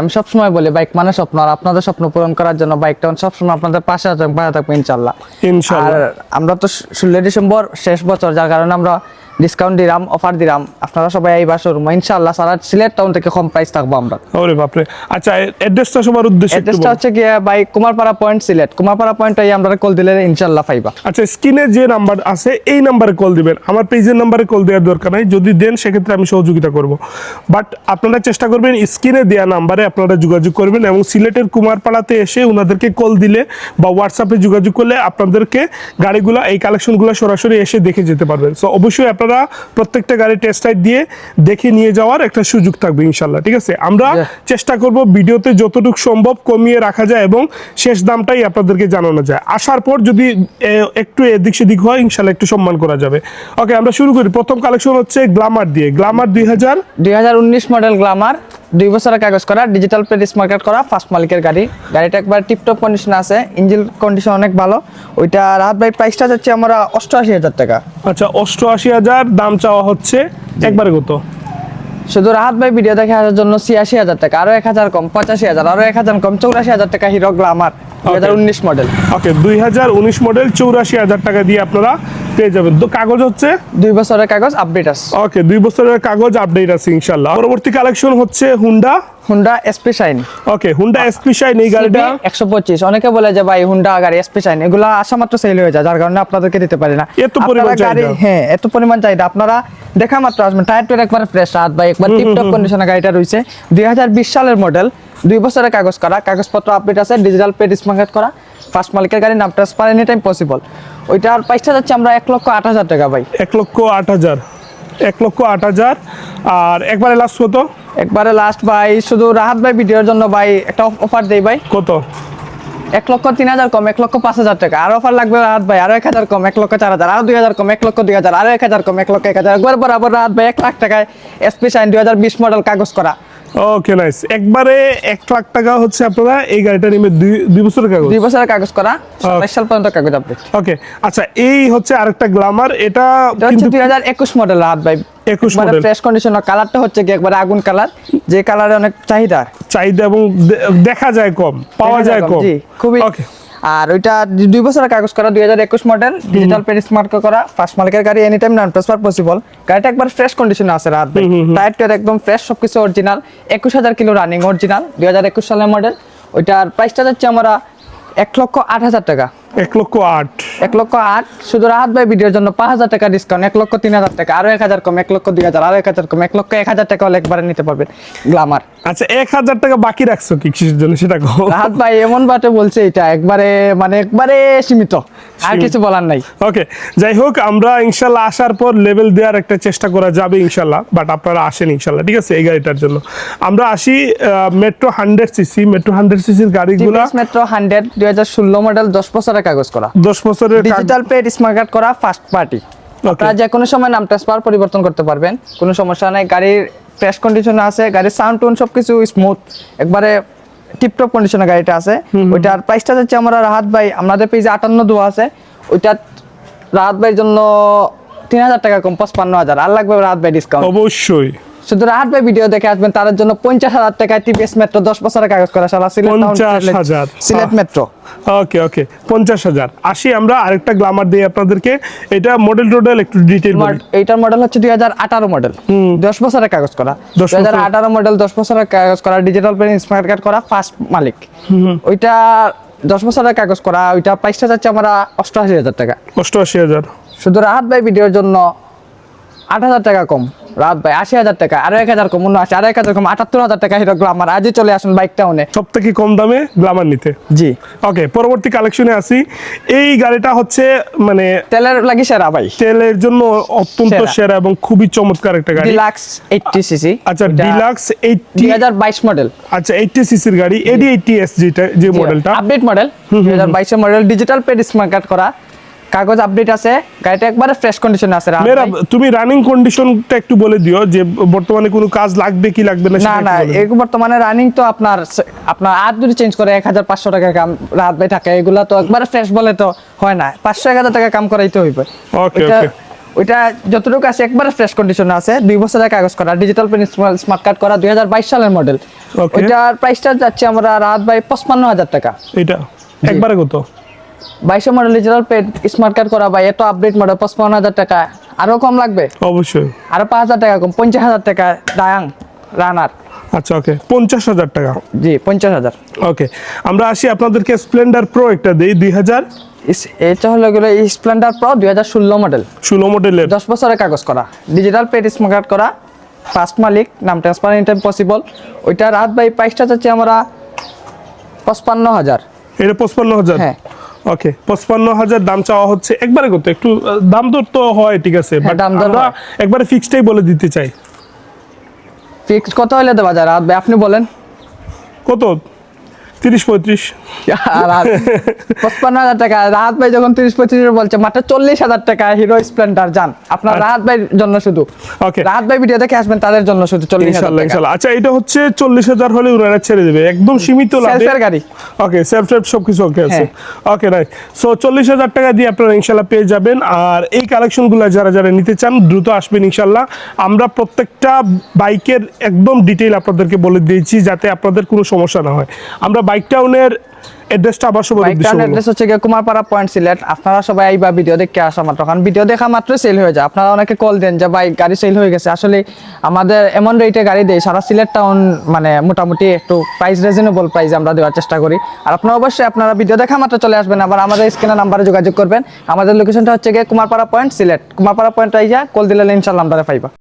আমি সবসময় বলি বাইক মানে স্বপ্ন আর আপনাদের স্বপ্ন পূরণ করার জন্য সবসময় আপনাদের পাশে থাকবে পাশে থাকবে ইনশাল্লাহ। আমরা তো ষোলো ডিসেম্বর শেষ বছর যার কারণে আমরা ডিসকাউন্ট দিলাম অফার দিলাম আপনারা সবাই এইবার শোরুম ইনশাল্লাহ সারা সিলেট টাউন থেকে কম প্রাইস থাকব আমরা। ওরে বাপরে। আচ্ছা অ্যাড্রেসটা সবার উদ্দেশ্যে অ্যাড্রেসটা হচ্ছে গিয়ে by Kumarpara point Sylhet. Kumarpara point এই আমরা কল দিলে ইনশাল্লাহ পাইবা। আচ্ছা স্ক্রিনে যে নাম্বার আছে এই নাম্বারে কল দিবেন। আমার পেজের নাম্বারে কল দেওয়ার দরকার নাই। যদি দেন সেক্ষেত্রে আমি সহযোগিতা করব। বাট আপনারা চেষ্টা করবেন স্ক্রিনে দেওয়া নাম্বারে আপনারা যোগাযোগ করবেন এবং সিলেটের কুমারপাড়াতে এসে ওনাদেরকে কল দিলে বা হোয়াটসঅ্যাপে যোগাযোগ করলে আপনাদেরকে গাড়িগুলো এই কালেকশনগুলো সরাসরি এসে দেখে যেতে পারবেন। সো অবশ্যই আপনারা প্রত্যেকটা গাড়ি টেস্ট রাইড দিয়ে দেখে নিয়ে যাওয়ার একটা সুযোগ থাকবে ইনশাল্লাহ ঠিক আছে? আমরা চেষ্টা করব ভিডিওতে যতটুকু সম্ভব কমিয়ে রাখা যায় এবং শেষ দামটাই আপনাদেরকে জানানো যায়। আসার পর যদি একটু এদিক সেদিক হয় ইনশাল্লাহ একটু সম্মান করা যাবে। ওকে আমরা শুরু করি। প্রথম কালেকশন হচ্ছে গ্লামার দিয়ে। গ্লামার দুই হাজার দুই হাজার উনিশ মডেল গ্লামার দুই বছরের কাগজ করা ডিজিটাল প্লেট স্মার্ট করা ফার্স্ট মালিকের গাড়ি। গাড়িটা একবার টিপটপ কন্ডিশন আছে ইঞ্জিন কন্ডিশন অনেক ভালো। ওইটা রাত বাই প্রাইসটা যাচ্ছে আমরা অষ্টআশি হাজার টাকা। আচ্ছা অষ্টআশি হাজার দাম চাওয়া হচ্ছে একবারে কত? শুধু রাহাত ভাই ভিডিও দেখে আসার জন্য ছিয়াশি হাজার টাকা আরও এক হাজার কম পঁচাশি হাজার আরও এক হাজার কম চৌরাশি হাজার টাকা হিরো গ্লামার দুই হাজার উনিশ মডেল ওকে দুই হাজার উনিশ মডেল চৌরাশি হাজার টাকা দিয়ে আপনারা পেয়ে যাবেন। তো কাগজ হচ্ছে? দুই বছরের কাগজ আপডেট আছে। ওকে দুই বছরের কাগজ আপডেট আছে ইনশাল্লাহ পরবর্তী কালেকশন হচ্ছে Honda Honda SP Shine okay Honda SP Shine এই গাড়িটা? একশো পঁচিশ। অনেকে বলে যে ভাই হুন্ডা গাড়ি এসপি শাইন এগুলো আসা মাত্র সেল হয়ে যায় যার কারণে আপনাদেরকে দিতে পারি না। এত পরিমাণ গাড়ি হ্যাঁ এত পরিমাণ চাহিদা। আপনারা দেখা মাত্র আসবেন টায়ার টুয়ার একবার ফ্রেশ রাত ভাই একবার টিপটপ কন্ডিশনে গাড়িটা রয়েছে। দুই হাজার বিশ সালের মডেল দুই বছরের কাগজ করা। কাগজপত্র আপডেট আছে ডিজিটাল পেড স্মার্ট করা। ফার্স্ট মালিকের গাড়ি নাম ট্রান্সফার এনি টাইম পসিবল ওইটার প্রাইসটা যাচ্ছে আমরা এক লক্ষ আট হাজার টাকা ভাই। এক লক্ষ আট হাজার। এক লক্ষ আট হাজার। আর একবারে লাস্ট কত? একবারে লাস্ট ভাই শুধু রাহাত ভাই ভিডিওর জন্য ভাই একটা অফার দেই ভাই। কত? এক লক্ষ তিন হাজার কম এক লক্ষ পাঁচ হাজার টাকা। আর অফার লাগবে রাত ভাই আরও এক হাজার কম এক লক্ষ চার হাজার আরও দুই হাজার কম এক লক্ষ দুই হাজার আরও এক হাজার কম এক লক্ষ এক হাজার। একবার বরাবর রাত ভাই এক লাখ টাকায় এসপি সাইন দুই হাজার বিশ মডেল কাগজ করা। ওকে নাইস একবারে এক লাখ টাকা হচ্ছে আপনারা এই গাড়িটা নিয়ে দুই বছরের কাগজ? দুই বছরের কাগজ করা। সাতাশ সাল পর্যন্ত কাগজ আপডেট ওকে আচ্ছা এই হচ্ছে আরেকটা গ্লামার এটা হচ্ছে কিন্তু দুই হাজার একুশ মডেল হাত ভাই। একুশ মডেল ফ্রেশ কন্ডিশন কালারটা হচ্ছে কি একবারে আগুন কালার যে কালারে অনেক চাহিদা। চাহিদা এবং দেখা যায় কম পাওয়া যায় কম খুবই ওকে আর ওইটা দুই বছরের কাগজ করা দুই হাজার একুশ মডেল ডিজিটাল পেরিস স্মার্ট করা ফার্স্ট মালিকের গাড়ি any time non transfer possible গাড়িটা একবার ফ্রেশ কন্ডিশনে আছে রাত টায়ার টায়ার একদম ফ্রেশ সবকিছু অরিজিনাল একুশ হাজার কিলো রানিং অরিজিনাল দুই হাজার একুশ সালের মডেল ওইটার প্রাইসটা যাচ্ছে আমরা এক লক্ষ আট হাজার টাকা। এক লক্ষ আট। এক লক্ষ আট। শুধু রাহাত ভাই ভিডিওর জন্য পাঁচ হাজার টাকা ডিসকাউন্ট এক লক্ষ তিন হাজার টাকা আরও এক হাজার কম এক লক্ষ দুই হাজার আরও এক হাজার কম এক লক্ষ এক হাজার টাকা হলে একবারে নিতে পারবেন। গ্লামার। আচ্ছা এক হাজার টাকা বাকি রাখছো কি কিসের জন্য? সেটা রাহাত ভাই এমন বাটে বলছে এটা একবারে মানে একবারে সীমিত। আর কিছু বলার নাই। ওকে যাই হোক আমরা ইনশাল্লাহ আসার পর লেভেল দেওয়ার একটা চেষ্টা করা যাবে ইনশাল্লাহ বাট আপনারা আসেন ইনশাল্লাহ ঠিক আছে এই গাড়িটার জন্য। আমরা আসি metro hundred CC metro hundred সিসির গাড়িগুলা মেট্রো হান্ড্রেড দুই হাজার ষোলো মডেল দশ বছরের কাগজ করা। দশ বছরের ডিজিটাল পেড স্মার্ট কার্ড করা ফার্স্ট পার্টি আপনারা যে কোনো সময় নাম ট্রান্সফার পরিবর্তন করতে পারবেন। কোনো সমস্যা নাই গাড়ির ফ্রেশ কন্ডিশনে আছে গাড়ির সাউন্ড টোন সবকিছু স্মুথ একবারে টিপটপ কন্ডিশনে গাড়িটা আছে। ওইটার প্রাইসটা যাচ্ছে আমরা রাহাত ভাই আমাদের পেজে আটান্ন দোয়া আছে। ওইটা রাহাত ভাইয়ের জন্য তিন হাজার টাকা কম পঁচপান্ন হাজার। আর লাগবে রাহাত ভাই ডিসকাউন্ট অবশ্যই। শুধু রাহাত ভাই ভিডিও দেখে আসবেন তার জন্য পঞ্চাশ হাজার টাকায় টিপিএস মেট্রো দশ বছরের কাগজ করা সারা Sylhet 50,000 Sylhet- metro okay okay পঞ্চাশ হাজার। আসি আমরা আরেকটা গ্লামার দিই আপনাদেরকে। এটা মডেল টোডেল একটু ডিটেল এইটার মডেল হচ্ছে দুই হাজার আঠারো মডেল দশ বছরের কাগজ করা। 10 দুই হাজার আঠারো মডেল দশ বছরের কাগজ করা ডিজিটাল পেন স্মার্ট কার্ড করা ফার্স্ট মালিক। ওইটা দশ বছরের কাগজ করা ওইটা প্রাইসটা যাচ্ছে আমরা অষ্টআশি হাজার টাকা। অষ্টআশি হাজার। শুধু রাহাত ভাই ভিডিওর জন্য আট হাজার টাকা কম। রাহাত ভাই আশি হাজার টাকা আরও এক হাজার কম উনআশি আরও এক হাজার কম আটাত্তর হাজার টাকা হিরো গ্লামার আজই চলে আসুন বাইক টাউনে সব থেকে কম দামে গ্লামার নিতে। জি। ওকে পরবর্তী কালেকশনে আসি। এই গাড়িটা হচ্ছে মানে তেলের লাগি সেরা ভাই। তেলের জন্য অত্যন্ত সেরা। এবং খুবই চমৎকার একটা গাড়ি। ডিলাক্স এইটটি সিসি আচ্ছা ডিলাক্স এইটটি দুই হাজার বাইশ মডেল আচ্ছা এইটটি সিসির গাড়ি এডি এইটটি এস যেটা যে মডেলটা আপডেট মডেল দুই হাজার বাইশের model digital paid smart card করা। কাগজ আপডেট আছে গাড়িটা একবারে ফ্রেশ কন্ডিশনে আছে মেরা তুমি রানিং কন্ডিশনটা একটু বলে দিও যে বর্তমানে কোনো কাজ লাগবে কি লাগবে না না না এই বর্তমানে রানিং তো আপনার আপনার আর যদি চেঞ্জ করে এক হাজার পাঁচশো টাকা কাম রাত ভাই থাকে এগুলা তো একবারে ফ্রেশ বলে তো হয় না। পাঁচশো এক হাজার টাকা কাম করাইতে হইবে। Okay, ওইটা- ওইটা যতটুকু আছে একবারে ফ্রেশ কন্ডিশনে আছে। দুই বছরের কাগজ করা ডিজিটাল পেন স্মার্ট কার্ড করা দুই হাজার বাইশ সালের মডেল. ওইটার প্রাইসটা যাচ্ছে আমরা রাত বাই পঁচপান্ন হাজার টাকা। এটা একবারে কত? বাইশে model digital paid smart card করা বা এত আপডেট মডেল পঁচপান্ন হাজার টাকা। আরও কম লাগবে? অবশ্যই। আরও পাঁচ হাজার টাকা কম পঞ্চাশ হাজার টাকা ডায়াং রানার আচ্ছা ওকে পঞ্চাশ হাজার টাকা। জি পঞ্চাশ হাজার। ওকে আমরা আসি আপনাদেরকে স্প্লেন্ডার প্রো একটা দিই দুই হাজার। এটা হলো গেলো স্প্লেন্ডার প্রো দুই হাজার ষোলো মডেল ষোলো মডেলের দশ বছরের কাগজ করা। ডিজিটাল পেড স্মার্ট কার্ড করা। ফার্স্ট মালিক নাম ট্রান্সফার পসিবল ওইটা রাত বাই প্রাইসটা চাচ্ছি আমরা পঁচপান্ন হাজার। এটা পঁচপান্ন হাজার? হ্যাঁ। ওকে পঁচপান্ন হাজার দাম চাওয়া হচ্ছে। একবারে কত? একটু দাম দর তো হয় ঠিক আছে হ্যাঁ, বাট আমরা একবারে ফিক্সডটাই বলে দিতে চাই। ফিক্সড কত হলে যায় রাত আপনি বলেন। কত? তিরিশ পঁয়ত্রিশ। পঁচপান্ন হাজার টাকা। রাহাত ভাই যখন তিরিশ পঁয়ত্রিশ বলছে মাত্র চল্লিশ হাজার টাকা হিরো স্প্লেন্ডার যান আপনার রাহাত ভাইয়ের জন্য শুধু। ওকে রাহাত ভাই ভিডিও দেখে আসবেন তাদের জন্য শুধু চল্লিশ হাজার আচ্ছা এটা হচ্ছে চল্লিশ হাজার হলে ওনারা ছেড়ে দেবে। একদম সীমিত সেলফের গাড়ি। ওকে সেলফ টেলফ সব কিছু ওকে আছে। ওকে রাইট সো চল্লিশ হাজার টাকা দিয়ে আপনারা ইনশাল্লাহ পেয়ে যাবেন। আর এই কালেকশনগুলো যারা যারা নিতে চান দ্রুত আসবেন ইনশাল্লাহ। আমরা প্রত্যেকটা বাইকের একদম ডিটেইল আপনাদেরকে বলে দিয়েছি যাতে আপনাদের কোনো সমস্যা না হয়। আমরা বাইক টাউনের অ্যাড্রেসটা আবার বাইক। অ্যাড্রেস হচ্ছে গিয়ে কুমারপাড়া পয়েন্ট সিলেট আপনারা সবাই আইবা ভিডিও দেখে আসা মাত্র কারণ ভিডিও দেখা মাত্র সেল হয়ে যায়। আপনারা অনেকে কল দেন যে ভাই গাড়ি সেল হয়ে গেছে। আসলে আমাদের এমন রেটে গাড়ি দেয় সারা সিলেট টাউন মানে মোটামুটি একটু প্রাইস রিজনেবল প্রাইস আমরা দেওয়ার চেষ্টা করি। আর আপনারা অবশ্যই আপনারা ভিডিও দেখা মাত্র চলে আসবেন। আবার আমাদের স্ক্রিনের নাম্বারে যোগাযোগ করবেন। আমাদের লোকেশনটা হচ্ছে গিয়ে কুমারপাড়া পয়েন্ট সিলেট কুমারপাড়া পয়েন্ট আইয়া কল দিলে ইনশাল্লাহ আমরা পাইবা।